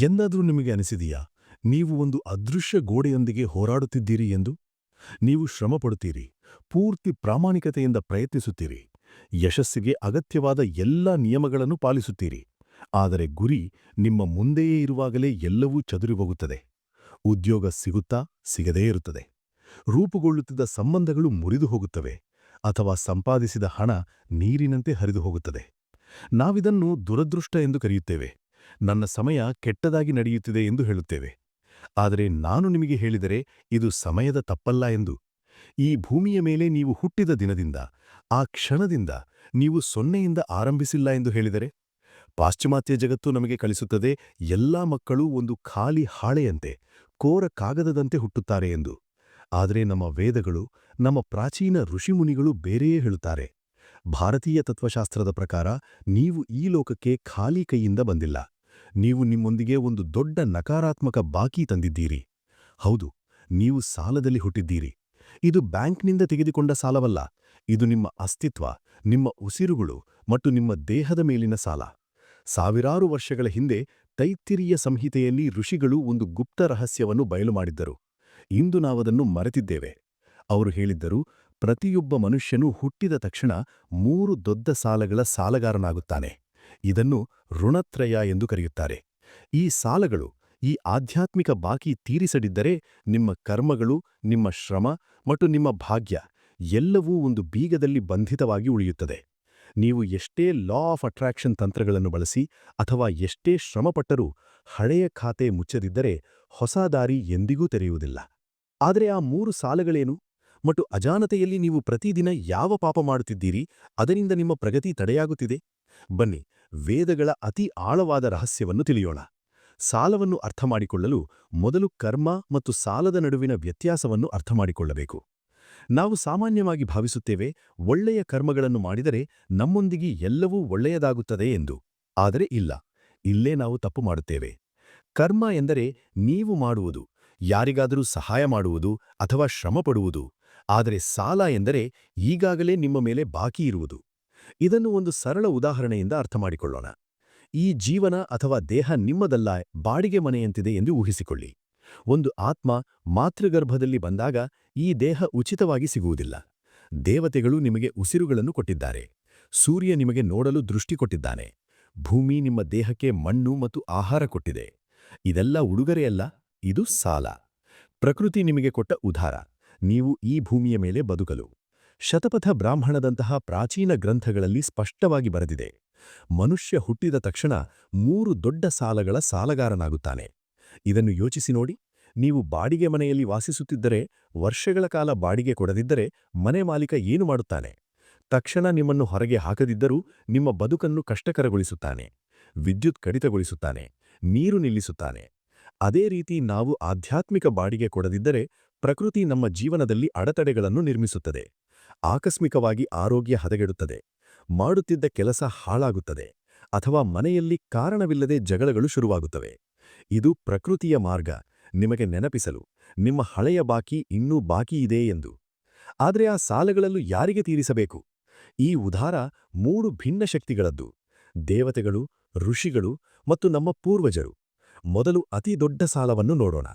ಎಂದಾದರೂ ನಿಮಗೆ ಅನಿಸಿದೆಯಾ? ನೀವು ಒಂದು ಅದೃಶ್ಯ ಗೋಡೆಯೊಂದಿಗೆ ಹೋರಾಡುತ್ತಿದ್ದೀರಿ ಎಂದು? ನೀವು ಶ್ರಮಪಡುತ್ತೀರಿ, ಪೂರ್ತಿ ಪ್ರಾಮಾಣಿಕತೆಯಿಂದ ಪ್ರಯತ್ನಿಸುತ್ತೀರಿ, ಯಶಸ್ಸಿಗೆ ಅಗತ್ಯವಾದ ಎಲ್ಲಾ ನಿಯಮಗಳನ್ನು ಪಾಲಿಸುತ್ತೀರಿ, ಆದರೆ ಗುರಿ ನಿಮ್ಮ ಮುಂದೆಯೇ ಇರುವಾಗಲೇ ಎಲ್ಲವೂ ಚದುರಿ ಹೋಗುತ್ತದೆ ಉದ್ಯೋಗ ಸಿಗುತ್ತಾ ಸಿಗದೇ ಇರುತ್ತದೆ, ರೂಪುಗೊಳ್ಳುತ್ತಿದ್ದ ಸಂಬಂಧಗಳು ಮುರಿದು ಹೋಗುತ್ತವೆ ಅಥವಾ ಸಂಪಾದಿಸಿದ ಹಣ ನೀರಿನಂತೆ ಹರಿದು ಹೋಗುತ್ತದೆ ನಾವಿದನ್ನು ದುರದೃಷ್ಟ ಎಂದು ಕರೆಯುತ್ತೇವೆ. ನನ್ನ ಸಮಯ ಕೆಟ್ಟದಾಗಿ ನಡೆಯುತ್ತಿದೆ ಎಂದು ಹೇಳುತ್ತೇವೆ. ಆದರೆ ನಾನು ನಿಮಗೆ ಹೇಳಿದರೆ ಇದು ಸಮಯದ ತಪ್ಪಲ್ಲ ಎಂದು. ಈ ಭೂಮಿಯ ಮೇಲೆ ನೀವು ಹುಟ್ಟಿದ ದಿನದಿಂದ, ಆ ಕ್ಷಣದಿಂದ ನೀವು ಸೊನ್ನೆಯಿಂದ ಆರಂಭಿಸಿಲ್ಲ ಎಂದು ಹೇಳಿದರೆ? ಪಾಶ್ಚಿಮಾತ್ಯ ಜಗತ್ತು ನಮಗೆ ಕಲಿಸುತ್ತದೆ, ಎಲ್ಲಾ ಮಕ್ಕಳು ಒಂದು ಖಾಲಿ ಹಾಳೆಯಂತೆ, ಕೋರ ಕಾಗದದಂತೆ ಹುಟ್ಟುತ್ತಾರೆ ಎಂದು. ಆದರೆ ನಮ್ಮ ವೇದಗಳು, ನಮ್ಮ ಪ್ರಾಚೀನ ಋಷಿಮುನಿಗಳು ಬೇರೆಯೇ ಹೇಳುತ್ತಾರೆ. ಭಾರತೀಯ ತತ್ವಶಾಸ್ತ್ರದ ಪ್ರಕಾರ, ನೀವು ಈ ಲೋಕಕ್ಕೆ ಖಾಲಿ ಕೈಯಿಂದ ಬಂದಿಲ್ಲ. ನೀವು ನಿಮ್ಮೊಂದಿಗೆ ಒಂದು ದೊಡ್ಡ ನಕಾರಾತ್ಮಕ ಬಾಕಿ ತಂದಿದ್ದೀರಿ. ಹೌದು, ನೀವು ಸಾಲದಲ್ಲಿ ಹುಟ್ಟಿದ್ದೀರಿ. ಇದು ಬ್ಯಾಂಕ್ನಿಂದ ತೆಗೆದುಕೊಂಡ ಸಾಲವಲ್ಲ, ಇದು ನಿಮ್ಮ ಅಸ್ತಿತ್ವ, ನಿಮ್ಮ ಉಸಿರುಗಳು ಮತ್ತು ನಿಮ್ಮ ದೇಹದ ಮೇಲಿನ ಸಾಲ. ಸಾವಿರಾರು ವರ್ಷಗಳ ಹಿಂದೆ ತೈತ್ತಿರಿಯ ಸಂಹಿತೆಯಲ್ಲಿ ಋಷಿಗಳು ಒಂದು ಗುಪ್ತ ರಹಸ್ಯವನ್ನು ಬಯಲು ಮಾಡಿದ್ದರು. ಇಂದು ನಾವದನ್ನು ಮರೆತಿದ್ದೇವೆ. ಅವರು ಹೇಳಿದ್ದರು, ಪ್ರತಿಯೊಬ್ಬ ಮನುಷ್ಯನೂ ಹುಟ್ಟಿದ ತಕ್ಷಣ ಮೂರು ದೊಡ್ಡ ಸಾಲಗಳ ಸಾಲಗಾರನಾಗುತ್ತಾನೆ. ಇದನ್ನು ಋಣತ್ರಯ ಎಂದು ಕರೆಯುತ್ತಾರೆ. ಈ ಸಾಲಗಳು, ಈ ಆಧ್ಯಾತ್ಮಿಕ ಬಾಕಿ ತೀರಿಸದಿದ್ದರೆ ನಿಮ್ಮ ಕರ್ಮಗಳು, ನಿಮ್ಮ ಶ್ರಮ ಮತ್ತು ನಿಮ್ಮ ಭಾಗ್ಯ ಎಲ್ಲವೂ ಒಂದು ಬೀಗದಲ್ಲಿ ಬಂಧಿತವಾಗಿ ಉಳಿಯುತ್ತದೆ. ನೀವು ಎಷ್ಟೇ ಲಾ ಆಫ್ ಅಟ್ರಾಕ್ಷನ್ ತಂತ್ರಗಳನ್ನು ಬಳಸಿ ಅಥವಾ ಎಷ್ಟೇ ಶ್ರಮಪಟ್ಟರೂ ಹಳೆಯ ಖಾತೆ ಮುಚ್ಚದಿದ್ದರೆ ಹೊಸ ದಾರಿ ಎಂದಿಗೂ ತೆರೆಯುವುದಿಲ್ಲ. ಆದರೆ ಆ ಮೂರು ಸಾಲಗಳೇನು? ಮತ್ತು ಅಜಾನತೆಯಲ್ಲಿ ನೀವು ಪ್ರತಿದಿನ ಯಾವ ಪಾಪ ಮಾಡುತ್ತಿದ್ದೀರಿ? ಅದರಿಂದ ನಿಮ್ಮ ಪ್ರಗತಿ ತಡೆಯಾಗುತ್ತಿದೆ? ಬನ್ನಿ ವೇದಗಳ ಅತಿ ಆಳವಾದ ರಹಸ್ಯವನ್ನು ತಿಳಿಯೋಣ. ಸಾಲವನ್ನು ಅರ್ಥಮಾಡಿಕೊಳ್ಳಲು ಮೊದಲು ಕರ್ಮ ಮತ್ತು ಸಾಲದ ನಡುವಿನ ವ್ಯತ್ಯಾಸವನ್ನು ಅರ್ಥಮಾಡಿಕೊಳ್ಳಬೇಕು. ನಾವು ಸಾಮಾನ್ಯವಾಗಿ ಭಾವಿಸುತ್ತೇವೆ, ಒಳ್ಳೆಯ ಕರ್ಮಗಳನ್ನು ಮಾಡಿದರೆ ನಮ್ಮೊಂದಿಗೆ ಎಲ್ಲವೂ ಒಳ್ಳೆಯದಾಗುತ್ತದೆ ಎಂದು. ಆದರೆ ಇಲ್ಲ, ಇಲ್ಲೇ ನಾವು ತಪ್ಪು ಮಾಡುತ್ತೇವೆ. ಕರ್ಮ ಎಂದರೆ ನೀವು ಮಾಡುವುದು, ಯಾರಿಗಾದರೂ ಸಹಾಯ ಮಾಡುವುದು ಅಥವಾ ಶ್ರಮಪಡುವುದು. ಆದರೆ ಸಾಲ ಎಂದರೆ ಈಗಾಗಲೇ ನಿಮ್ಮ ಮೇಲೆ ಬಾಕಿ ಇರುವುದು. ಇದನ್ನು ಒಂದು ಸರಳ ಉದಾಹರಣೆಯಿಂದ ಅರ್ಥಮಾಡಿಕೊಳ್ಳೋಣ ಈ ಜೀವನ ಅಥವಾ ದೇಹ ನಿಮ್ಮದಲ್ಲ, ಬಾಡಿಗೆ ಮನೆಯಂತಿದೆ ಎಂದು ಊಹಿಸಿಕೊಳ್ಳಿ. ಒಂದು ಆತ್ಮ ಮಾತೃಗರ್ಭದಲ್ಲಿ ಬಂದಾಗ ಈ ದೇಹ ಉಚಿತವಾಗಿ ಸಿಗುವುದಿಲ್ಲ. ದೇವತೆಗಳು ನಿಮಗೆ ಉಸಿರುಗಳನ್ನು ಕೊಟ್ಟಿದ್ದಾರೆ. ಸೂರ್ಯ ನಿಮಗೆ ನೋಡಲು ದೃಷ್ಟಿ ಕೊಟ್ಟಿದ್ದಾನೆ. ಭೂಮಿ ನಿಮ್ಮ ದೇಹಕ್ಕೆ ಮಣ್ಣು ಮತ್ತು ಆಹಾರ ಕೊಟ್ಟಿದೆ. ಇದೆಲ್ಲ ಉಡುಗೊರೆಯಲ್ಲ ಇದು ಸಾಲ. ಪ್ರಕೃತಿ ನಿಮಗೆ ಕೊಟ್ಟ ಉದಾರ. ನೀವು ಈ ಭೂಮಿಯ ಮೇಲೆ ಬದುಕಲು. ಶತಪಥ ಬ್ರಾಹ್ಮಣದಂತಹ ಪ್ರಾಚೀನ ಗ್ರಂಥಗಳಲ್ಲಿ ಸ್ಪಷ್ಟವಾಗಿ ಬರೆದಿದೆ. ಮನುಷ್ಯ ಹುಟ್ಟಿದ ತಕ್ಷಣ ಮೂರು ದೊಡ್ಡ ಸಾಲಗಳ ಸಾಲಗಾರನಾಗುತ್ತಾನೆ. ಇದನ್ನು ಯೋಚಿಸಿ ನೋಡಿ. ನೀವು ಬಾಡಿಗೆ ಮನೆಯಲ್ಲಿ ವಾಸಿಸುತ್ತಿದ್ದರೆ, ವರ್ಷಗಳ ಕಾಲ ಬಾಡಿಗೆ ಕೊಡದಿದ್ದರೆ ಮನೆ ಮಾಲೀಕ ಏನು ಮಾಡುತ್ತಾನೆ? ತಕ್ಷಣ ನಿಮ್ಮನ್ನು ಹೊರಗೆ ಹಾಕದಿದ್ದರೂ ನಿಮ್ಮ ಬದುಕನ್ನು ಕಷ್ಟಕರಗೊಳಿಸುತ್ತಾನೆ. ವಿದ್ಯುತ್ ಕಡಿತಗೊಳಿಸುತ್ತಾನೆ. ನೀರು ನಿಲ್ಲಿಸುತ್ತಾನೆ. ಅದೇ ರೀತಿ ನಾವು ಆಧ್ಯಾತ್ಮಿಕ ಬಾಡಿಗೆ ಕೊಡದಿದ್ದರೆ ಪ್ರಕೃತಿ ನಮ್ಮ ಜೀವನದಲ್ಲಿ ಅಡೆತಡೆಗಳನ್ನು ನಿರ್ಮಿಸುತ್ತದೆ. ಆಕಸ್ಮಿಕವಾಗಿ ಆರೋಗ್ಯ ಹದಗೆಡುತ್ತದೆ. ಮಾಡುತ್ತಿದ್ದ ಕೆಲಸ ಹಾಳಾಗುತ್ತದೆ ಅಥವಾ ಮನೆಯಲ್ಲಿ ಕಾರಣವಿಲ್ಲದೆ ಜಗಳಗಳು ಶುರುವಾಗುತ್ತವೆ. ಇದು ಪ್ರಕೃತಿಯ ಮಾರ್ಗ, ನಿಮಗೆ ನೆನಪಿಸಲು, ನಿಮ್ಮ ಹಳೆಯ ಬಾಕಿ ಇನ್ನೂ ಬಾಕಿ ಎಂದು. ಆದರೆ ಆ ಸಾಲಗಳಲ್ಲೂ ಯಾರಿಗೆ ತೀರಿಸಬೇಕು? ಈ ಉದಾರ ಮೂರು ಭಿನ್ನ ಶಕ್ತಿಗಳದ್ದು. ದೇವತೆಗಳು, ಋಷಿಗಳು ಮತ್ತು ನಮ್ಮ ಪೂರ್ವಜರು. ಮೊದಲು ಅತಿ ದೊಡ್ಡ ಸಾಲವನ್ನು ನೋಡೋಣ.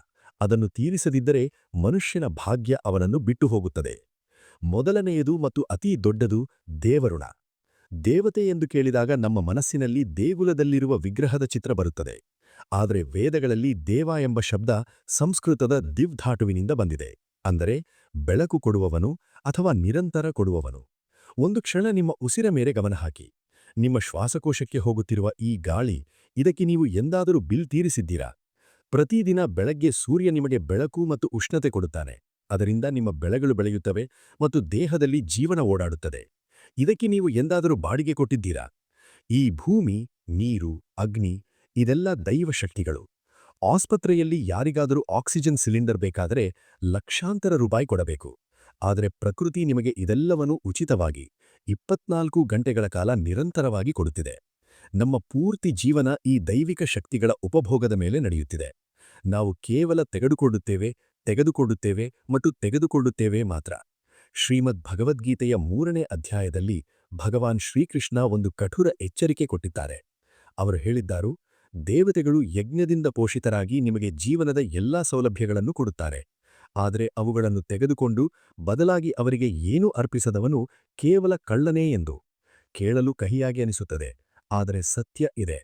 ಅದನ್ನು ತೀರಿಸದಿದ್ದರೆ ಮನುಷ್ಯನ ಭಾಗ್ಯ ಅವನನ್ನು ಬಿಟ್ಟು ಹೋಗುತ್ತದೆ. ಮೊದಲನೆಯದು ಮತ್ತು ಅತೀ ದೊಡ್ಡದು ದೇವರುಣ. ದೇವತೆ ಎಂದು ಕೇಳಿದಾಗ ನಮ್ಮ ಮನಸ್ಸಿನಲ್ಲಿ ದೇಗುಲದಲ್ಲಿರುವ ವಿಗ್ರಹದ ಚಿತ್ರ ಬರುತ್ತದೆ. ಆದರೆ ವೇದಗಳಲ್ಲಿ ದೇವ ಎಂಬ ಶಬ್ದ ಸಂಸ್ಕೃತದ ದಿವ್ಧಾಟುವಿನಿಂದ ಬಂದಿದೆ. ಅಂದರೆ ಬೆಳಕು ಕೊಡುವವನು ಅಥವಾ ನಿರಂತರ ಕೊಡುವವನು. ಒಂದು ಕ್ಷಣ ನಿಮ್ಮ ಉಸಿರ ಮೇಲೆ ಗಮನ ಹಾಕಿ. ನಿಮ್ಮ ಶ್ವಾಸಕೋಶಕ್ಕೆ ಹೋಗುತ್ತಿರುವ ಈ ಗಾಳಿ, ಇದಕ್ಕೆ ನೀವು ಎಂದಾದರೂ ಬಿಲ್ ತೀರಿಸಿದ್ದೀರಾ? ಪ್ರತಿದಿನ ಬೆಳಗ್ಗೆ ಸೂರ್ಯ ನಿಮಗೆ ಬೆಳಕು ಮತ್ತು ಉಷ್ಣತೆ ಕೊಡುತ್ತಾನೆ. ಅದರಿಂದ ನಿಮ್ಮ ಬೆಳೆಗಳು ಬೆಳೆಯುತ್ತವೆ ಮತ್ತು ದೇಹದಲ್ಲಿ ಜೀವನ ಓಡಾಡುತ್ತದೆ. ಇದಕ್ಕೆ ನೀವು ಎಂದಾದರೂ ಬಾಡಿಗೆ ಕೊಟ್ಟಿದ್ದೀರಾ? ಈ ಭೂಮಿ, ನೀರು, ಅಗ್ನಿ, ಇದೆಲ್ಲ ದೈವಶಕ್ತಿಗಳು ಆಸ್ಪತ್ರೆಯಲ್ಲಿ ಯಾರಿಗಾದರೂ ಆಕ್ಸಿಜನ್ ಸಿಲಿಂಡರ್ ಬೇಕಾದರೆ ಲಕ್ಷಾಂತರ ರೂಪಾಯಿ ಕೊಡಬೇಕು. ಆದರೆ ಪ್ರಕೃತಿ ನಿಮಗೆ ಇದೆಲ್ಲವನ್ನೂ ಉಚಿತವಾಗಿ ಇಪ್ಪತ್ನಾಲ್ಕು ಗಂಟೆಗಳ ಕಾಲ ನಿರಂತರವಾಗಿ ಕೊಡುತ್ತಿದೆ. ನಮ್ಮ ಪೂರ್ತಿ ಜೀವನ ಈ ದೈವಿಕ ಶಕ್ತಿಗಳ ಉಪಭೋಗದ ಮೇಲೆ ನಡೆಯುತ್ತಿದೆ. ನಾವು ಕೇವಲ ತೆಗೆದುಕೊಳ್ಳುತ್ತೇವೆ ತೆಗೆದುಕೊಳ್ಳುತ್ತೇವೆ ಮತ್ತು ತೆಗೆದುಕೊಳ್ಳುತ್ತೇವೆ ಮಾತ್ರ. ಶ್ರೀಮದ್ ಭಗವದ್ಗೀತೆಯ ಮೂರನೇ ಅಧ್ಯಾಯದಲ್ಲಿ ಭಗವಾನ್ ಶ್ರೀಕೃಷ್ಣ ಒಂದು ಕಠುರ ಎಚ್ಚರಿಕೆ ಕೊಟ್ಟಿದ್ದಾರೆ. ಅವರು ಹೇಳಿದ್ದಾರು, ದೇವತೆಗಳು ಯಜ್ಞದಿಂದ ಪೋಷಿತರಾಗಿ ನಿಮಗೆ ಜೀವನದ ಎಲ್ಲಾ ಸೌಲಭ್ಯಗಳನ್ನು ಕೊಡುತ್ತಾರೆ. ಆದರೆ ಅವುಗಳನ್ನು ತೆಗೆದುಕೊಂಡು ಬದಲಾಗಿ ಅವರಿಗೆ ಏನೂ ಅರ್ಪಿಸದವನು ಕೇವಲ ಕಳ್ಳನೇ ಎಂದು ಕೇಳಲು ಕಹಿಯಾಗಿ ಅನಿಸುತ್ತದೆ. ಆದರೆ ಸತ್ಯ ಇದೆ.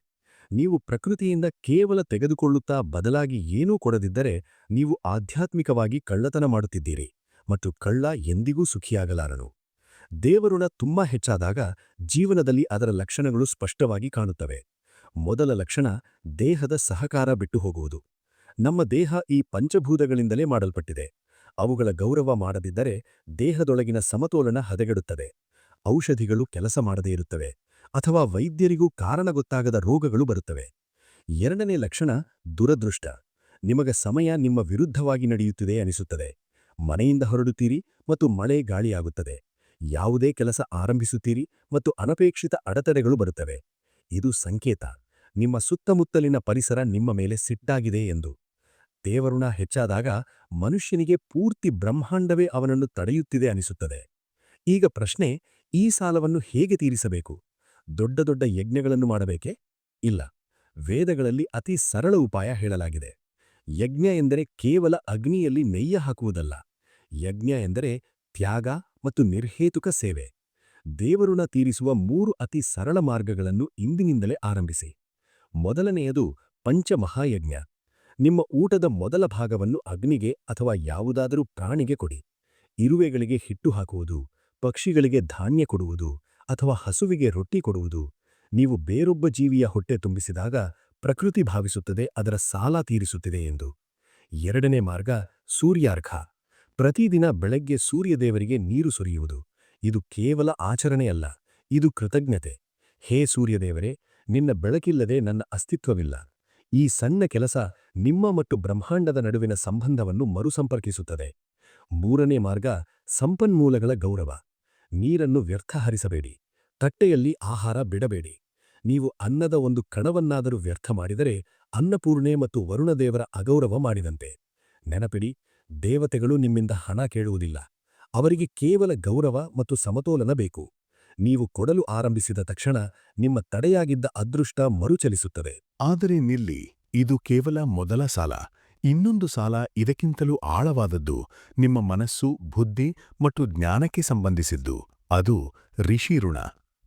ನೀವು ಪ್ರಕೃತಿಯಿಂದ ಕೇವಲ ತೆಗೆದುಕೊಳ್ಳುತ್ತಾ ಬದಲಾಗಿ ಏನೂ ಕೊಡದಿದ್ದರೆ ನೀವು ಆಧ್ಯಾತ್ಮಿಕವಾಗಿ ಕಳ್ಳತನ ಮಾಡುತ್ತಿದ್ದೀರಿ ಮತ್ತು ಕಳ್ಳ ಎಂದಿಗೂ ಸುಖಿಯಾಗಲಾರನು. ದೇವರುಣ ತುಂಬಾ ಹೆಚ್ಚಾದಾಗ ಜೀವನದಲ್ಲಿ ಅದರ ಲಕ್ಷಣಗಳು ಸ್ಪಷ್ಟವಾಗಿ ಕಾಣುತ್ತವೆ. ಮೊದಲ ಲಕ್ಷಣ ದೇಹದ ಸಹಕಾರ ಬಿಟ್ಟು ಹೋಗುವುದು. ನಮ್ಮ ದೇಹ ಈ ಪಂಚಭೂತಗಳಿಂದಲೇ ಮಾಡಲ್ಪಟ್ಟಿದೆ. ಅವುಗಳ ಗೌರವ ಮಾಡದಿದ್ದರೆ ದೇಹದೊಳಗಿನ ಸಮತೋಲನ ಹದಗೆಡುತ್ತದೆ. ಔಷಧಿಗಳು ಕೆಲಸ ಮಾಡದೇ ಇರುತ್ತವೆ. ಅಥವಾ ವೈದ್ಯರಿಗೂ ಕಾರಣ ಗೊತ್ತಾಗದ ರೋಗಗಳು ಬರುತ್ತವೆ. ಎರಡನೇ ಲಕ್ಷಣ ದುರದೃಷ್ಟ. ನಿಮಗ ಸಮಯ ನಿಮ್ಮ ವಿರುದ್ಧವಾಗಿ ನಡೆಯುತ್ತಿದೆ ಅನಿಸುತ್ತದೆ. ಮನೆಯಿಂದ ಹೊರಡುತ್ತೀರಿ ಮತ್ತು ಮಳೆ ಗಾಳಿಯಾಗುತ್ತದೆ. ಯಾವುದೇ ಕೆಲಸ ಆರಂಭಿಸುತ್ತೀರಿ ಮತ್ತು ಅನಪೇಕ್ಷಿತ ಅಡೆತಡೆಗಳು ಬರುತ್ತವೆ. ಇದು ಸಂಕೇತ. ನಿಮ್ಮ ಸುತ್ತಮುತ್ತಲಿನ ಪರಿಸರ ನಿಮ್ಮ ಮೇಲೆ ಸಿಟ್ಟಾಗಿದೆ ಎಂದು. ದೇವರುಣ ಹೆಚ್ಚಾದಾಗ ಮನುಷ್ಯನಿಗೆ ಪೂರ್ತಿ ಬ್ರಹ್ಮಾಂಡವೇ ಅವನನ್ನು ತಡೆಯುತ್ತಿದೆ ಅನಿಸುತ್ತದೆ. ಈಗ ಪ್ರಶ್ನೆ, ಈ ಸಾಲವನ್ನು ಹೇಗೆ ತೀರಿಸಬೇಕು? ದೊಡ್ಡ ದೊಡ್ಡ ಯಜ್ಞಗಳನ್ನು ಮಾಡಬೇಕೆ? ಇಲ್ಲ. ವೇದಗಳಲ್ಲಿ ಅತಿ ಸರಳ ಉಪಾಯ ಹೇಳಲಾಗಿದೆ. ಯಜ್ಞ ಎಂದರೆ ಕೇವಲ ಅಗ್ನಿಯಲ್ಲಿ ನೆಯ್ಯ ಹಾಕುವುದಲ್ಲ. ಯಜ್ಞ ಎಂದರೆ ತ್ಯಾಗ ಮತ್ತು ನಿರ್ಹೇತುಕ ಸೇವೆ. ದೇವರುಣ ತೀರಿಸುವ ಮೂರು ಅತಿ ಸರಳ ಮಾರ್ಗಗಳನ್ನು ಇಂದಿನಿಂದಲೇ ಆರಂಭಿಸಿ. ಮೊದಲನೆಯದು ಪಂಚಮಹಾಯಜ್ಞ. ನಿಮ್ಮ ಊಟದ ಮೊದಲ ಭಾಗವನ್ನು ಅಗ್ನಿಗೆ ಅಥವಾ ಯಾವುದಾದರೂ ಪ್ರಾಣಿಗೆ ಕೊಡಿ. ಇರುವೆಗಳಿಗೆ ಹಿಟ್ಟು ಹಾಕುವುದು, ಪಕ್ಷಿಗಳಿಗೆ ಧಾನ್ಯ ಕೊಡುವುದು ಅಥವಾ ಹಸುವಿಗೆ ರೊಟ್ಟಿ ಕೊಡುವುದು ನೀವು ಬೇರೊಬ್ಬ ಜೀವಿಯ ಹೊಟ್ಟೆ ತುಂಬಿಸಿದಾಗ ಪ್ರಕೃತಿ ಭಾವಿಸುತ್ತದೆ, ಅದರ ಸಾಲ ತೀರಿಸುತ್ತಿದೆ ಎಂದು. ಎರಡನೇ ಮಾರ್ಗ, ಸೂರ್ಯಾರ್ಘ. ಪ್ರತಿದಿನ ಬೆಳಗ್ಗೆ ಸೂರ್ಯದೇವರಿಗೆ ನೀರು ಸುರಿಯುವುದು. ಇದು ಕೇವಲ ಆಚರಣೆಯಲ್ಲ ಇದು ಕೃತಜ್ಞತೆ. ಹೇ ಸೂರ್ಯದೇವರೇ, ನಿನ್ನ ಬೆಳಕಿಲ್ಲದೆ ನನ್ನ ಅಸ್ತಿತ್ವವಿಲ್ಲ. ಈ ಸಣ್ಣ ಕೆಲಸ ನಿಮ್ಮ ಮತ್ತು ಬ್ರಹ್ಮಾಂಡದ ನಡುವಿನ ಸಂಬಂಧವನ್ನು ಮರುಸಂಪರ್ಕಿಸುತ್ತದೆ. ಮೂರನೇ ಮಾರ್ಗ, ಸಂಪನ್ಮೂಲಗಳ ಗೌರವ. ನೀರನ್ನು ವ್ಯರ್ಥ ಹರಿಸಬೇಡಿ ತಟ್ಟೆಯಲ್ಲಿ ಆಹಾರ ಬಿಡಬೇಡಿ. ನೀವು ಅನ್ನದ ಒಂದು ಕಣವನ್ನಾದರೂ ವ್ಯರ್ಥ ಮಾಡಿದರೆ ಅನ್ನಪೂರ್ಣೆ ಮತ್ತು ವರುಣದೇವರ ಅಗೌರವ ಮಾಡಿದಂತೆ. ನೆನಪಿಡಿ, ದೇವತೆಗಳು ನಿಮ್ಮಿಂದ ಹಣ ಕೇಳುವುದಿಲ್ಲ. ಅವರಿಗೆ ಕೇವಲ ಗೌರವ ಮತ್ತು ಸಮತೋಲನ ಬೇಕು. ನೀವು ಕೊಡಲು ಆರಂಭಿಸಿದ ತಕ್ಷಣ ನಿಮ್ಮ ತಡೆಯಾಗಿದ್ದ ಅದೃಷ್ಟ ಮರುಚಲಿಸುತ್ತದೆ. ಆದರೆ ನಿಲ್ಲಿ, ಇದು ಕೇವಲ ಮೊದಲ ಸಾಲ. ಇನ್ನೊಂದು ಸಾಲ ಇದಕ್ಕಿಂತಲೂ ಆಳವಾದದ್ದು ನಿಮ್ಮ ಮನಸ್ಸು, ಬುದ್ಧಿ ಮತ್ತು ಜ್ಞಾನಕ್ಕೆ ಸಂಬಂಧಿಸಿದ್ದು. ಅದು ಋಷಿ ಋಣ.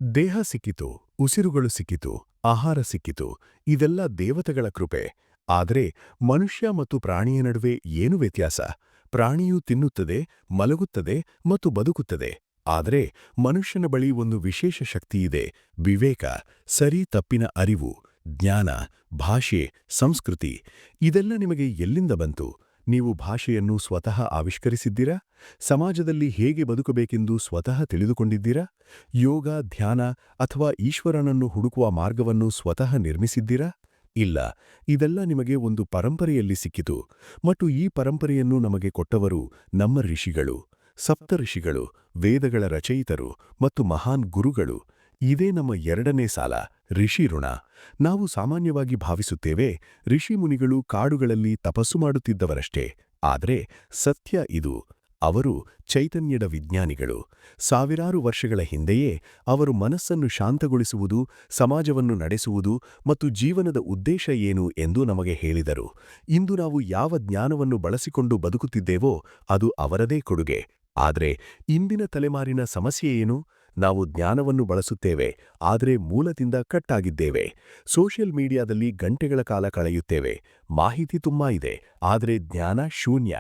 ದೇಹ ಸಿಕ್ಕಿತು, ಉಸಿರುಗಳು ಸಿಕ್ಕಿತು, ಆಹಾರ ಸಿಕ್ಕಿತು, ಇದೆಲ್ಲ ದೇವತೆಗಳ ಕೃಪೆ. ಆದರೆ ಮನುಷ್ಯ ಮತ್ತು ಪ್ರಾಣಿಯ ನಡುವೆ ಏನು ವ್ಯತ್ಯಾಸ? ಪ್ರಾಣಿಯು ತಿನ್ನುತ್ತದೆ, ಮಲಗುತ್ತದೆ ಮತ್ತು ಬದುಕುತ್ತದೆ. ಆದರೆ ಮನುಷ್ಯನ ಬಳಿ ಒಂದು ವಿಶೇಷ ಶಕ್ತಿಯಿದೆ ವಿವೇಕ, ಸರಿ ತಪ್ಪಿನ ಅರಿವು. ಜ್ಞಾನ, ಭಾಷೆ, ಸಂಸ್ಕೃತಿ ಇದೆಲ್ಲ ನಿಮಗೆ ಎಲ್ಲಿಂದ ಬಂತು? ನೀವು ಭಾಷೆಯನ್ನು ಸ್ವತಃ ಆವಿಷ್ಕರಿಸಿದ್ದೀರಾ? ಸಮಾಜದಲ್ಲಿ ಹೇಗೆ ಬದುಕಬೇಕೆಂದು ಸ್ವತಃ ತಿಳಿದುಕೊಂಡಿದ್ದೀರಾ? ಯೋಗ, ಧ್ಯಾನ ಅಥವಾ ಈಶ್ವರನನ್ನು ಹುಡುಕುವ ಮಾರ್ಗವನ್ನು ಸ್ವತಃ ನಿರ್ಮಿಸಿದ್ದೀರಾ? ಇಲ್ಲ, ಇದೆಲ್ಲ ನಿಮಗೆ ಒಂದು ಪರಂಪರೆಯಲ್ಲಿ ಸಿಕ್ಕಿತು ಮತ್ತು ಈ ಪರಂಪರೆಯನ್ನು ನಮಗೆ ಕೊಟ್ಟವರು ನಮ್ಮ ಋಷಿಗಳು, ಸಪ್ತ ಋಷಿಗಳು, ವೇದಗಳ ರಚಯಿತರು ಮತ್ತು ಮಹಾನ್ ಗುರುಗಳು. ಇದೇ ನಮ್ಮ ಎರಡನೇ ಸಾಲ. ಋಷಿ ಋಣ. ನಾವು ಸಾಮಾನ್ಯವಾಗಿ ಭಾವಿಸುತ್ತೇವೆ ಋಷಿ ಮುನಿಗಳು ಕಾಡುಗಳಲ್ಲಿ ತಪಸ್ಸು ಮಾಡುತ್ತಿದ್ದವರಷ್ಟೇ. ಆದರೆ ಸತ್ಯ ಇದು. ಅವರು ಚೈತನ್ಯದ ವಿಜ್ಞಾನಿಗಳು. ಸಾವಿರಾರು ವರ್ಷಗಳ ಹಿಂದೆಯೇ ಅವರು ಮನಸ್ಸನ್ನು ಶಾಂತಗೊಳಿಸುವುದು, ಸಮಾಜವನ್ನು ನಡೆಸುವುದು ಮತ್ತು ಜೀವನದ ಉದ್ದೇಶ ಏನು ಎಂದು ನಮಗೆ ಹೇಳಿದರು. ಇಂದು ನಾವು ಯಾವ ಜ್ಞಾನವನ್ನು ಬಳಸಿಕೊಂಡು ಬದುಕುತ್ತಿದ್ದೇವೋ ಅದು ಅವರದೇ ಕೊಡುಗೆ. ಆದರೆ ಇಂದಿನ ತಲೆಮಾರಿನ ಸಮಸ್ಯೆ ಏನು? ನಾವು ಜ್ಞಾನವನ್ನು ಬಳಸುತ್ತೇವೆ, ಆದರೆ ಮೂಲದಿಂದ ಕಟ್ಟಾಗಿದ್ದೇವೆ. ಸೋಷಿಯಲ್ ಮೀಡಿಯಾದಲ್ಲಿ ಗಂಟೆಗಳ ಕಾಲ ಕಳೆಯುತ್ತೇವೆ. ಮಾಹಿತಿ ತುಂಬಾ ಇದೆ, ಆದರೆ ಜ್ಞಾನ ಶೂನ್ಯ.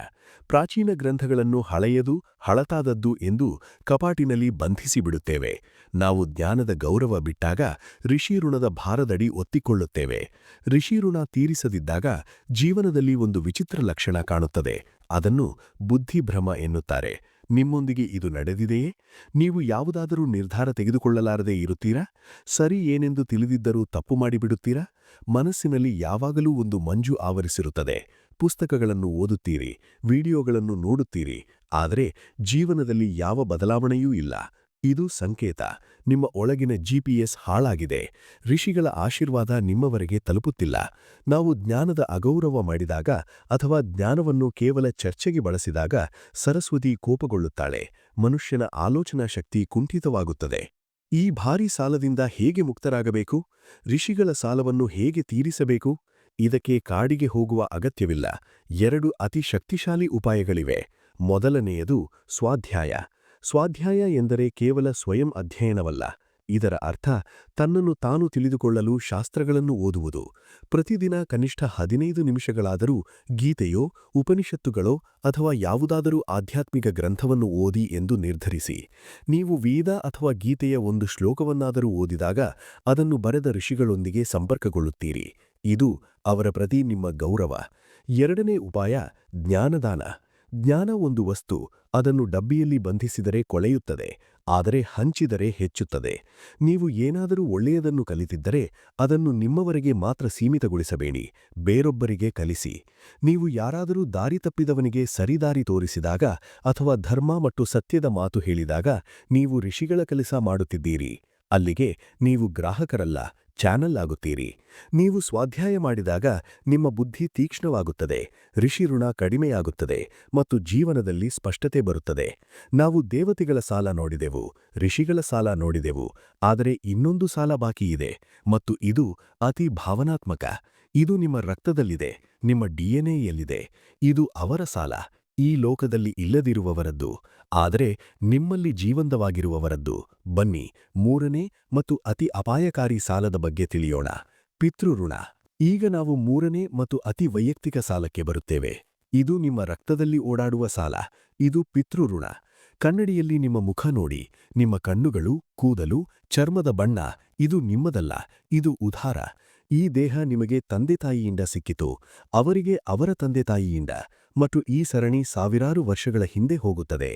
ಪ್ರಾಚೀನ ಗ್ರಂಥಗಳನ್ನು ಹಳೆಯದು, ಹಳತಾದದ್ದು ಎಂದು ಕಪಾಟಿನಲ್ಲಿ ಬಂಧಿಸಿಬಿಡುತ್ತೇವೆ ನಾವು ಜ್ಞಾನದ ಗೌರವ ಬಿಟ್ಟಾಗ ಋಷಿಋಣದ ಭಾರದಡಿ ಒತ್ತಿಕೊಳ್ಳುತ್ತೇವೆ. ಋಷಿಋಣ ತೀರಿಸದಿದ್ದಾಗ ಜೀವನದಲ್ಲಿ ಒಂದು ವಿಚಿತ್ರ ಲಕ್ಷಣ ಕಾಣುತ್ತದೆ, ಅದನ್ನು ಬುದ್ಧಿಭ್ರಮ ಎನ್ನುತ್ತಾರೆ. ನಿಮ್ಮೊಂದಿಗೆ ಇದು ನಡೆದಿದೆಯೇ? ನೀವು ಯಾವುದಾದರೂ ನಿರ್ಧಾರ ತೆಗೆದುಕೊಳ್ಳಲಾರದೆ ಇರುತ್ತೀರಾ? ಸರಿ ಏನೆಂದು ತಿಳಿದಿದ್ದರೂ ತಪ್ಪು ಮಾಡಿಬಿಡುತ್ತೀರಾ? ಮನಸ್ಸಿನಲ್ಲಿ ಯಾವಾಗಲೂ ಒಂದು ಮಂಜು ಆವರಿಸಿರುತ್ತದೆ. ಪುಸ್ತಕಗಳನ್ನು ಓದುತ್ತೀರಿ, ವಿಡಿಯೋಗಳನ್ನು ನೋಡುತ್ತೀರಿ, ಆದರೆ ಜೀವನದಲ್ಲಿ ಯಾವ ಬದಲಾವಣೆಯೂ ಇಲ್ಲ. ಇದು ಸಂಕೇತ. ನಿಮ್ಮ ಒಳಗಿನ ಜಿಪಿಎಸ್ ಹಾಳಾಗಿದೆ. ಋಷಿಗಳ ಆಶೀರ್ವಾದ ನಿಮ್ಮವರೆಗೆ ತಲುಪುತ್ತಿಲ್ಲ. ನಾವು ಜ್ಞಾನದ ಅಗೌರವ ಮಾಡಿದಾಗ ಅಥವಾ ಜ್ಞಾನವನ್ನು ಕೇವಲ ಚರ್ಚೆಗೆ ಬಳಸಿದಾಗ ಸರಸ್ವತಿ ಕೋಪಗೊಳ್ಳುತ್ತಾಳೆ. ಮನುಷ್ಯನ ಆಲೋಚನಾ ಶಕ್ತಿ ಕುಂಠಿತವಾಗುತ್ತದೆ. ಈ ಭಾರೀ ಸಾಲದಿಂದ ಹೇಗೆ ಮುಕ್ತರಾಗಬೇಕು? ಋಷಿಗಳ ಸಾಲವನ್ನು ಹೇಗೆ ತೀರಿಸಬೇಕು? ಇದಕ್ಕೆ ಕಾಡಿಗೆ ಹೋಗುವ ಅಗತ್ಯವಿಲ್ಲ. ಎರಡು ಅತಿ ಶಕ್ತಿಶಾಲಿ ಉಪಾಯಗಳಿವೆ. ಮೊದಲನೆಯದು ಸ್ವಾಧ್ಯಾಯ. ಸ್ವಾಧ್ಯಾಯ ಎಂದರೆ ಕೇವಲ ಸ್ವಯಂ ಅಧ್ಯಯನವಲ್ಲ. ಇದರ ಅರ್ಥ, ತನ್ನನ್ನು ತಾನು ತಿಳಿದುಕೊಳ್ಳಲು ಶಾಸ್ತ್ರಗಳನ್ನು ಓದುವುದು. ಪ್ರತಿದಿನ ಕನಿಷ್ಠ ಹದಿನೈದು ನಿಮಿಷಗಳಾದರೂ ಗೀತೆಯೋ, ಉಪನಿಷತ್ತುಗಳೋ ಅಥವಾ ಯಾವುದಾದರೂ ಆಧ್ಯಾತ್ಮಿಕ ಗ್ರಂಥವನ್ನು ಓದಿ ಎಂದು ನಿರ್ಧರಿಸಿ. ನೀವು ವೇದ ಅಥವಾ ಗೀತೆಯ ಒಂದು ಶ್ಲೋಕವನ್ನಾದರೂ ಓದಿದಾಗ ಅದನ್ನು ಬರೆದ ಋಷಿಗಳೊಂದಿಗೆ ಸಂಪರ್ಕಗೊಳ್ಳುತ್ತೀರಿ. ಇದು ಅವರ ಪ್ರತಿ ನಿಮ್ಮ ಗೌರವ. ಎರಡನೇ ಉಪಾಯ, ಜ್ಞಾನದಾನ. ಜ್ಞಾನ ಒಂದು ವಸ್ತು ಅದನ್ನು ಡಬ್ಬಿಯಲ್ಲಿ ಬಂಧಿಸಿದರೆ ಕೊಳೆಯುತ್ತದೆ, ಆದರೆ ಹಂಚಿದರೆ ಹೆಚ್ಚುತ್ತದೆ. ನೀವು ಏನಾದರೂ ಒಳ್ಳೆಯದನ್ನು ಕಲಿತಿದ್ದರೆ ಅದನ್ನು ನಿಮ್ಮವರೆಗೆ ಮಾತ್ರ ಸೀಮಿತಗೊಳಿಸಬೇಡಿ, ಬೇರೊಬ್ಬರಿಗೆ ಕಲಿಸಿ. ನೀವು ಯಾರಾದರೂ ದಾರಿ ತಪ್ಪಿದವನಿಗೆ ಸರಿದಾರಿ ತೋರಿಸಿದಾಗ ಅಥವಾ ಧರ್ಮ ಮತ್ತು ಸತ್ಯದ ಮಾತು ಹೇಳಿದಾಗ ನೀವು ಋಷಿಗಳ ಕೆಲಸ ಮಾಡುತ್ತಿದ್ದೀರಿ. ಅಲ್ಲಿಗೆ ನೀವು ಗ್ರಾಹಕರಲ್ಲ, ಚಾನಲ್ ಆಗುತ್ತೀರಿ. ನೀವು ಸ್ವಾಧ್ಯಾಯ ಮಾಡಿದಾಗ ನಿಮ್ಮ ಬುದ್ಧಿ ತೀಕ್ಷ್ಣವಾಗುತ್ತದೆ ಋಷಿ ಋಣ ಕಡಿಮೆಯಾಗುತ್ತದೆ ಮತ್ತು ಜೀವನದಲ್ಲಿ ಸ್ಪಷ್ಟತೆ ಬರುತ್ತದೆ. ನಾವು ದೇವತೆಗಳ ಸಾಲ ನೋಡಿದೆವು ಋಷಿಗಳ ಸಾಲ ನೋಡಿದೆವು, ಆದರೆ ಇನ್ನೊಂದು ಸಾಲ ಬಾಕಿಯಿದೆ ಮತ್ತು ಇದು ಅತಿ ಭಾವನಾತ್ಮಕ. ಇದು ನಿಮ್ಮ ರಕ್ತದಲ್ಲಿದೆ, ನಿಮ್ಮ ಡಿಎನ್ಎಯಲ್ಲಿದೆ ಇದು ಅವರ ಸಾಲ ಈ ಲೋಕದಲ್ಲಿ ಇಲ್ಲದಿರುವವರದ್ದು, ಆದರೆ ನಿಮ್ಮಲ್ಲಿ ಜೀವಂತವಾಗಿರುವವರದ್ದು, ಬನ್ನಿ ಮೂರನೇ ಮತ್ತು ಅತಿ ಅಪಾಯಕಾರಿ ಸಾಲದ ಬಗ್ಗೆ ತಿಳಿಯೋಣ. ಪಿತೃಋಣ. ಈಗ ನಾವು ಮೂರನೇ ಮತ್ತು ಅತಿ ವೈಯಕ್ತಿಕ ಸಾಲಕ್ಕೆ ಬರುತ್ತೇವೆ. ಇದು ನಿಮ್ಮ ರಕ್ತದಲ್ಲಿ ಓಡಾಡುವ ಸಾಲ. ಇದು ಪಿತೃಋಣ. ಕನ್ನಡಿಯಲ್ಲಿ ನಿಮ್ಮ ಮುಖ ನೋಡಿ, ನಿಮ್ಮ ಕಣ್ಣುಗಳು, ಕೂದಲು, ಚರ್ಮದ ಬಣ್ಣ, ಇದು ನಿಮ್ಮದಲ್ಲ, ಇದು ಉಧಾರ ಈ ದೇಹ ನಿಮಗೆ ತಂದೆತಾಯಿಯಿಂದ ಸಿಕ್ಕಿತು. ಅವರಿಗೆ ಅವರ ತಂದೆತಾಯಿಯಿಂದ ಮತ್ತು ಈ ಸರಣಿ ಸಾವಿರಾರು ವರ್ಷಗಳ ಹಿಂದೆ ಹೋಗುತ್ತದೆ.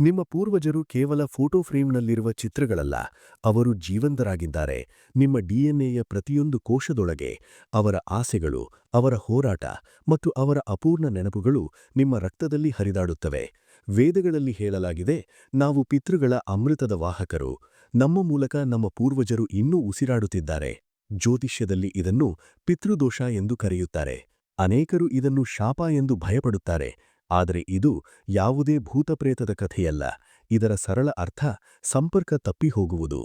ನಿಮ್ಮ ಪೂರ್ವಜರು ಕೇವಲ ಫೋಟೋ ಫ್ರೇಮ್ನಲ್ಲಿರುವ ಚಿತ್ರಗಳಲ್ಲ, ಅವರು ಜೀವಂತರಾಗಿದ್ದಾರೆ. ನಿಮ್ಮ ಡಿಎನ್ಎಯ ಪ್ರತಿಯೊಂದು ಕೋಶದೊಳಗೆ ಅವರ ಆಸೆಗಳು, ಅವರ ಹೋರಾಟ ಮತ್ತು ಅವರ ಅಪೂರ್ಣ ನೆನಪುಗಳು ನಿಮ್ಮ ರಕ್ತದಲ್ಲಿ ಹರಿದಾಡುತ್ತವೆ. ವೇದಗಳಲ್ಲಿ ಹೇಳಲಾಗಿದೆ, ನಾವು ಪಿತೃಗಳ ಅಮೃತದ ವಾಹಕರು, ನಮ್ಮ ಮೂಲಕ ನಮ್ಮ ಪೂರ್ವಜರು ಇನ್ನೂ ಉಸಿರಾಡುತ್ತಿದ್ದಾರೆ. ಜ್ಯೋತಿಷ್ಯದಲ್ಲಿ ಇದನ್ನು ಪಿತೃದೋಷ ಎಂದು ಕರೆಯುತ್ತಾರೆ. ಅನೇಕರು ಇದನ್ನು ಶಾಪ ಎಂದು ಭಯಪಡುತ್ತಾರೆ, ಆದರೆ ಇದು ಯಾವುದೇ ಭೂತಪ್ರೇತದ ಕಥೆಯಲ್ಲ. ಇದರ ಸರಳ ಅರ್ಥ ಸಂಪರ್ಕ ತಪ್ಪಿ ಹೋಗುವುದು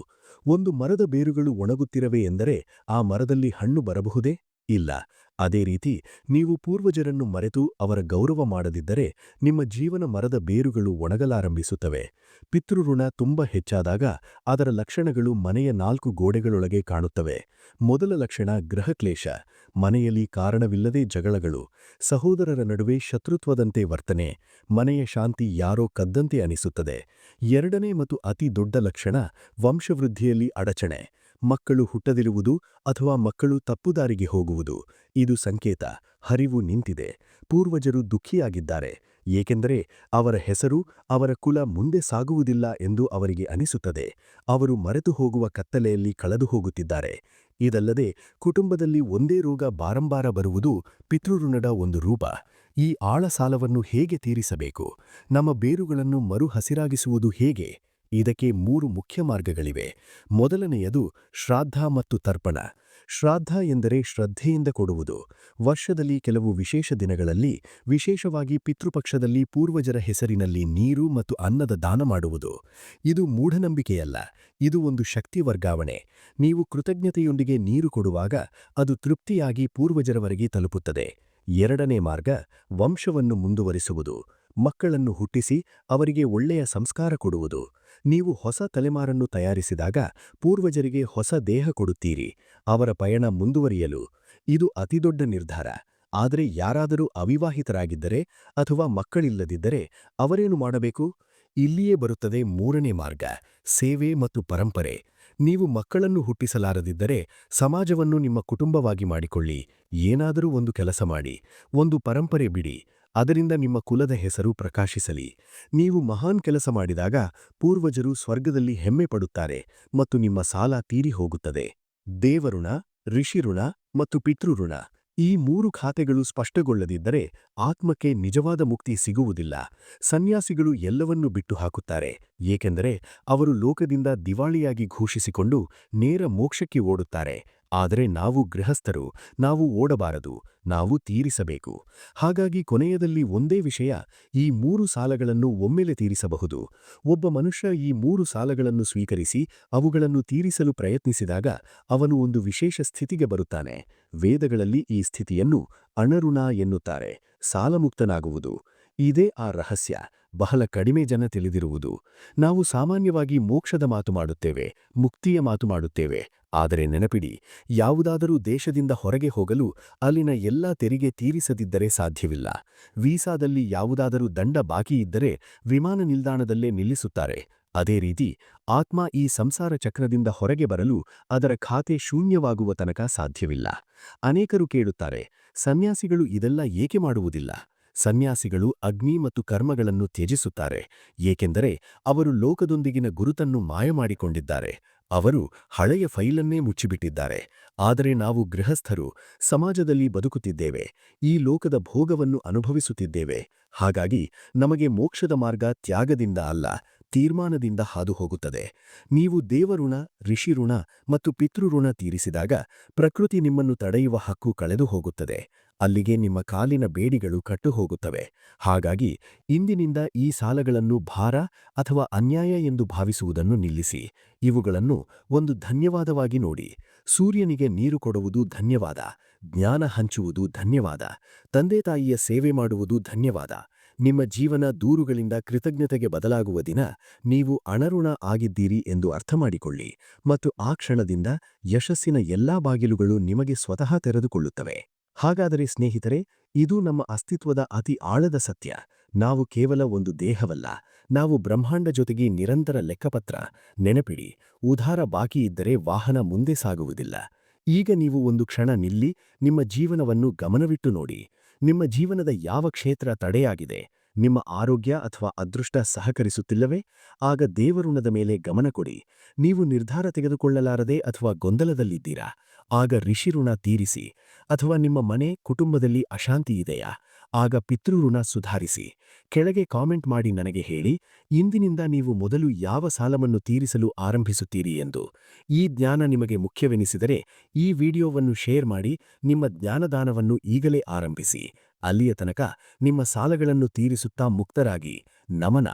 ಒಂದು ಮರದ ಬೇರುಗಳು ಒಣಗುತ್ತಿರವೆ ಎಂದರೆ ಆ ಮರದಲ್ಲಿ ಹಣ್ಣು ಬರಬಹುದೇ? ಇಲ್ಲ. ಅದೇ ರೀತಿ ನೀವು ಪೂರ್ವಜರನ್ನು ಮರೆತು ಅವರ ಗೌರವ ಮಾಡದಿದ್ದರೆ ನಿಮ್ಮ ಜೀವನ ಮರದ ಬೇರುಗಳು ಒಣಗಲಾರಂಭಿಸುತ್ತವೆ. ಪಿತೃಋಣ ತುಂಬ ಹೆಚ್ಚಾದಾಗ ಅದರ ಲಕ್ಷಣಗಳು ಮನೆಯ ನಾಲ್ಕು ಗೋಡೆಗಳೊಳಗೆ ಕಾಣುತ್ತವೆ. ಮೊದಲ ಲಕ್ಷಣ ಗ್ರಹಕ್ಲೇಶ ಮನೆಯಲ್ಲಿ ಕಾರಣವಿಲ್ಲದೆ ಜಗಳಗಳು. ಸಹೋದರರ ನಡುವೆ ಶತ್ರುತ್ವದಂತೆ ವರ್ತನೆ. ಮನೆಯ ಶಾಂತಿ ಯಾರೋ ಕದ್ದಂತೆ ಅನಿಸುತ್ತದೆ. ಎರಡನೇ ಮತ್ತು ಅತಿ ದೊಡ್ಡ ಲಕ್ಷಣ ವಂಶವೃದ್ಧಿಯಲ್ಲಿ ಅಡಚಣೆ. ಮಕ್ಕಳು ಹುಟ್ಟದಿರುವುದು ಅಥವಾ ಮಕ್ಕಳು ತಪ್ಪುದಾರಿಗೆ ಹೋಗುವುದು, ಇದು ಸಂಕೇತ, ಹರಿವು ನಿಂತಿದೆ. ಪೂರ್ವಜರು ದುಃಖಿಯಾಗಿದ್ದಾರೆ, ಏಕೆಂದರೆ ಅವರ ಹೆಸರು ಅವರ ಕುಲ ಮುಂದೆ ಸಾಗುವುದಿಲ್ಲ ಎಂದು ಅವರಿಗೆ ಅನಿಸುತ್ತದೆ. ಅವರು ಮರೆತು ಹೋಗುವ ಕತ್ತಲೆಯಲ್ಲಿ ಕಳೆದು ಹೋಗುತ್ತಿದ್ದಾರೆ. ಇದಲ್ಲದೆ ಕುಟುಂಬದಲ್ಲಿ ಒಂದೇ ರೋಗ ಬಾರಂಬಾರ ಬರುವುದು ಪಿತೃಋಣದ ಒಂದು ರೂಪ. ಈ ಆಳ ಸಾಲವನ್ನು ಹೇಗೆ ತೀರಿಸಬೇಕು? ನಮ್ಮ ಬೇರುಗಳನ್ನು ಮರುಹಸಿರಾಗಿಸುವುದು ಹೇಗೆ? ಇದಕ್ಕೆ ಮೂರು ಮುಖ್ಯ ಮಾರ್ಗಗಳಿವೆ. ಮೊದಲನೆಯದು ಶ್ರಾದ್ದ ಮತ್ತು ತರ್ಪಣ. ಶ್ರಾದ್ದ ಎಂದರೆ ಶ್ರದ್ಧೆಯಿಂದ ಕೊಡುವುದು. ವರ್ಷದಲ್ಲಿ ಕೆಲವು ವಿಶೇಷ ದಿನಗಳಲ್ಲಿ, ವಿಶೇಷವಾಗಿ ಪಿತೃಪಕ್ಷದಲ್ಲಿ ಪೂರ್ವಜರ ಹೆಸರಿನಲ್ಲಿ ನೀರು ಮತ್ತು ಅನ್ನದ ದಾನ ಮಾಡುವುದು. ಇದು ಮೂಢನಂಬಿಕೆಯಲ್ಲ, ಇದು ಒಂದು ಶಕ್ತಿ ವರ್ಗಾವಣೆ. ನೀವು ಕೃತಜ್ಞತೆಯೊಂದಿಗೆ ನೀರು ಕೊಡುವಾಗ ಅದು ತೃಪ್ತಿಯಾಗಿ ಪೂರ್ವಜರವರೆಗೆ ತಲುಪುತ್ತದೆ. ಎರಡನೇ ಮಾರ್ಗ, ವಂಶವನ್ನು ಮುಂದುವರಿಸುವುದು. ಮಕ್ಕಳನ್ನು ಹುಟ್ಟಿಸಿ ಅವರಿಗೆ ಒಳ್ಳೆಯ ಸಂಸ್ಕಾರ ಕೊಡುವುದು. ನೀವು ಹೊಸ ತಲೆಮಾರನ್ನು ತಯಾರಿಸಿದಾಗ ಪೂರ್ವಜರಿಗೆ ಹೊಸ ದೇಹ ಕೊಡುತ್ತೀರಿ, ಅವರ ಪಯಣ ಮುಂದುವರಿಯಲು. ಇದು ಅತಿದೊಡ್ಡ ನಿರ್ಧಾರ. ಆದರೆ ಯಾರಾದರೂ ಅವಿವಾಹಿತರಾಗಿದ್ದರೆ ಅಥವಾ ಮಕ್ಕಳಿಲ್ಲದಿದ್ದರೆ ಅವರೇನು ಮಾಡಬೇಕು? ಇಲ್ಲಿಯೇ ಬರುತ್ತದೆ ಮೂರನೇ ಮಾರ್ಗ, ಸೇವೆ ಮತ್ತು ಪರಂಪರೆ. ನೀವು ಮಕ್ಕಳನ್ನು ಹುಟ್ಟಿಸಲಾರದಿದ್ದರೆ ಸಮಾಜವನ್ನು ನಿಮ್ಮ ಕುಟುಂಬವಾಗಿ ಮಾಡಿಕೊಳ್ಳಿ. ಏನಾದರೂ ಒಂದು ಕೆಲಸ ಮಾಡಿ, ಒಂದು ಪರಂಪರೆ ಬಿಡಿ. ಅದರಿಂದ ನಿಮ್ಮ ಕುಲದ ಹೆಸರು ಪ್ರಕಾಶಿಸಲಿ. ನೀವು ಮಹಾನ್ ಕೆಲಸ ಮಾಡಿದಾಗ ಪೂರ್ವಜರು ಸ್ವರ್ಗದಲ್ಲಿ ಹೆಮ್ಮೆ ಪಡುತ್ತಾರೆ ಮತ್ತು ನಿಮ್ಮ ಸಾಲ ತೀರಿ ಹೋಗುತ್ತದೆ. ದೇವಋಣ, ಋಷಿಋಣ ಮತ್ತು ಪಿತೃಋಣ ಈ ಮೂರು ಖಾತೆಗಳು ಸ್ಪಷ್ಟಗೊಳ್ಳದಿದ್ದರೆ ಆತ್ಮಕ್ಕೆ ನಿಜವಾದ ಮುಕ್ತಿ ಸಿಗುವುದಿಲ್ಲ. ಸನ್ಯಾಸಿಗಳು ಎಲ್ಲವನ್ನೂ ಬಿಟ್ಟು ಹಾಕುತ್ತಾರೆ ಏಕೆಂದರೆ ಅವರು ಲೋಕದಿಂದ ದಿವಾಳಿಯಾಗಿ ಘೋಷಿಸಿಕೊಂಡು ನೇರ ಮೋಕ್ಷಕ್ಕೆ ಓಡುತ್ತಾರೆ. ಆದರೆ ನಾವು ಗೃಹಸ್ಥರು, ನಾವು ಓಡಬಾರದು, ನಾವು ತೀರಿಸಬೇಕು. ಹಾಗಾಗಿ ಕೊನೆಯದಲ್ಲಿ ಒಂದೇ ವಿಷಯ, ಈ ಮೂರು ಸಾಲಗಳನ್ನು ಒಮ್ಮೆಲೆ ತೀರಿಸಬಹುದು. ಒಬ್ಬ ಮನುಷ್ಯ ಈ ಮೂರು ಸಾಲಗಳನ್ನು ಸ್ವೀಕರಿಸಿ, ಅವುಗಳನ್ನು ತೀರಿಸಲು ಪ್ರಯತ್ನಿಸಿದಾಗ ಅವನು ಒಂದು ವಿಶೇಷ ಸ್ಥಿತಿಗೆ ಬರುತ್ತಾನೆ. ವೇದಗಳಲ್ಲಿ ಈ ಸ್ಥಿತಿಯನ್ನು ಅಣರುಣ ಎನ್ನುತ್ತಾರೆ. ಸಾಲಮುಕ್ತನಾಗುವುದು. ಇದೇ ಆ ರಹಸ್ಯ. ಬಹಳ ಕಡಿಮೆ ಜನ ತಿಳಿದಿರುವುದು. ನಾವು ಸಾಮಾನ್ಯವಾಗಿ ಮೋಕ್ಷದ ಮಾತು ಮಾಡುತ್ತೇವೆ, ಮುಕ್ತಿಯ ಮಾತು ಮಾಡುತ್ತೇವೆ. ಆದರೆ ನೆನಪಿಡಿ, ಯಾವುದಾದರೂ ದೇಶದಿಂದ ಹೊರಗೆ ಹೋಗಲು ಅಲ್ಲಿನ ಎಲ್ಲಾ ತೆರಿಗೆ ತೀರಿಸದಿದ್ದರೆ ಸಾಧ್ಯವಿಲ್ಲ. ವೀಸಾದಲ್ಲಿ ಯಾವುದಾದರೂ ದಂಡ ಬಾಕಿ ಇದ್ದರೆ ವಿಮಾನ ನಿಲ್ದಾಣದಲ್ಲೇ ನಿಲ್ಲಿಸುತ್ತಾರೆ. ಅದೇ ರೀತಿ, ಆತ್ಮ ಈ ಸಂಸಾರ ಚಕ್ರದಿಂದ ಹೊರಗೆ ಬರಲು ಅದರ ಖಾತೆ ಶೂನ್ಯವಾಗುವ ತನಕ ಸಾಧ್ಯವಿಲ್ಲ. ಅನೇಕರು ಕೇಳುತ್ತಾರೆ, ಸನ್ಯಾಸಿಗಳು ಇದೆಲ್ಲ ಏಕೆ ಮಾಡುವುದಿಲ್ಲ? ಸನ್ಯಾಸಿಗಳು ಅಗ್ನಿ ಮತ್ತು ಕರ್ಮಗಳನ್ನು ತ್ಯಜಿಸುತ್ತಾರೆ, ಏಕೆಂದರೆ ಅವರು ಲೋಕದೊಂದಿಗಿನ ಗುರುತನ್ನು ಮಾಯ ಮಾಡಿಕೊಂಡಿದ್ದಾರೆ ಅವರು ಹಳೆಯ ಫೈಲನ್ನೇ ಮುಚ್ಚಿಬಿಟ್ಟಿದ್ದಾರೆ. ಆದರೆ ನಾವು ಗೃಹಸ್ಥರು, ಸಮಾಜದಲ್ಲಿ ಬದುಕುತ್ತಿದ್ದೇವೆ, ಈ ಲೋಕದ ಭೋಗವನ್ನು ಅನುಭವಿಸುತ್ತಿದ್ದೇವೆ. ಹಾಗಾಗಿ ನಮಗೆ ಮೋಕ್ಷದ ಮಾರ್ಗ ತ್ಯಾಗದಿಂದ ಅಲ್ಲ, ತೀರ್ಮಾನದಿಂದ ಹಾದು ಹೋಗುತ್ತದೆ ನೀವು ದೇವಋಣ, ಋಷಿಋಣ ಮತ್ತು ಪಿತೃಋಣ ತೀರಿಸಿದಾಗ ಪ್ರಕೃತಿ ನಿಮ್ಮನ್ನು ತಡೆಯುವ ಹಕ್ಕು ಕಳೆದು ಹೋಗುತ್ತದೆ ಅಲ್ಲಿಗೆ ನಿಮ್ಮ ಕಾಲಿನ ಬೇಡಿಗಳು ಕಟ್ಟು ಹೋಗುತ್ತವೆ ಹಾಗಾಗಿ ಇಂದಿನಿಂದ ಈ ಸಾಲಗಳನ್ನು ಭಾರ ಅಥವಾ ಅನ್ಯಾಯ ಎಂದು ಭಾವಿಸುವುದನ್ನು ನಿಲ್ಲಿಸಿ. ಇವುಗಳನ್ನು ಒಂದು ಧನ್ಯವಾದವಾಗಿ ನೋಡಿ. ಸೂರ್ಯನಿಗೆ ನೀರು ಕೊಡುವುದು ಧನ್ಯವಾದ. ಜ್ಞಾನ ಹಂಚುವುದು ಧನ್ಯವಾದ. ತಂದೆ ತಾಯಿಯ ಸೇವೆ ಮಾಡುವುದು ಧನ್ಯವಾದ. ನಿಮ್ಮ ಜೀವನ ದೂರುಗಳಿಂದ ಕೃತಜ್ಞತೆಗೆ ಬದಲಾಗುವ ದಿನ ನೀವು ಅಣರುಣ ಆಗಿದ್ದೀರಿ ಎಂದು ಅರ್ಥಮಾಡಿಕೊಳ್ಳಿ ಮತ್ತು ಆ ಕ್ಷಣದಿಂದ ಯಶಸ್ಸಿನ ಎಲ್ಲಾ ಬಾಗಿಲುಗಳು ನಿಮಗೆ ಸ್ವತಃ ತೆರೆದುಕೊಳ್ಳುತ್ತವೆ. ಹಾಗಾದರೆ ಸ್ನೇಹಿತರೆ, ಇದು ನಮ್ಮ ಅಸ್ತಿತ್ವದ ಅತಿ ಆಳದ ಸತ್ಯ. ನಾವು ಕೇವಲ ಒಂದು ದೇಹವಲ್ಲ, ನಾವು ಬ್ರಹ್ಮಾಂಡ ಜೊತೆಗೆ ನಿರಂತರ ಲೆಕ್ಕಪತ್ರ. ನೆನಪಿಡಿ ಉದಾರ ಬಾಕಿ ಇದ್ದರೆ ವಾಹನ ಮುಂದೆ ಸಾಗುವುದಿಲ್ಲ. ಈಗ ನೀವು ಒಂದು ಕ್ಷಣ ನಿಲ್ಲಿ, ನಿಮ್ಮ ಜೀವನವನ್ನು ಗಮನವಿಟ್ಟು ನೋಡಿ. ನಿಮ್ಮ ಜೀವನದ ಯಾವ ಕ್ಷೇತ್ರ ತಡೆಯಾಗಿದೆ? ನಿಮ್ಮ ಆರೋಗ್ಯ ಅಥವಾ ಅದೃಷ್ಟ ಸಹಕರಿಸುತ್ತಿಲ್ಲವೇ? ಆಗ ದೇವರುಣದ ಮೇಲೆ ಗಮನ ಕೊಡಿ. ನೀವು ನಿರ್ಧಾರ ತೆಗೆದುಕೊಳ್ಳಲಾರದೆ ಅಥವಾ ಗೊಂದಲದಲ್ಲಿದ್ದೀರಾ? ಆಗ ಋಷಿಋಣ ತೀರಿಸಿ. ಅಥವಾ ನಿಮ್ಮ ಮನೆ ಕುಟುಂಬದಲ್ಲಿ ಅಶಾಂತಿ ಇದೆಯಾ? ಆಗ ಪಿತೃಋಣ ಸುಧಾರಿಸಿ. ಕೆಳಗೆ ಕಾಮೆಂಟ್ ಮಾಡಿ ನನಗೆ ಹೇಳಿ, ಇಂದಿನಿಂದ ನೀವು ಮೊದಲು ಯಾವ ಸಾಲವನ್ನು ತೀರಿಸಲು ಆರಂಭಿಸುತ್ತೀರಿ ಎಂದು. ಈ ಜ್ಞಾನ ನಿಮಗೆ ಮುಖ್ಯವೆನಿಸಿದರೆ, ಈ ವಿಡಿಯೋವನ್ನು ಶೇರ್ ಮಾಡಿ, ನಿಮ್ಮ ಜ್ಞಾನದಾನವನ್ನು ಈಗಲೇ ಆರಂಭಿಸಿ. ಅಲ್ಲಿಯ ತನಕ ನಿಮ್ಮ ಸಾಲಗಳನ್ನು ತೀರಿಸುತ್ತಾ ಮುಕ್ತರಾಗಿ. ನಮನ.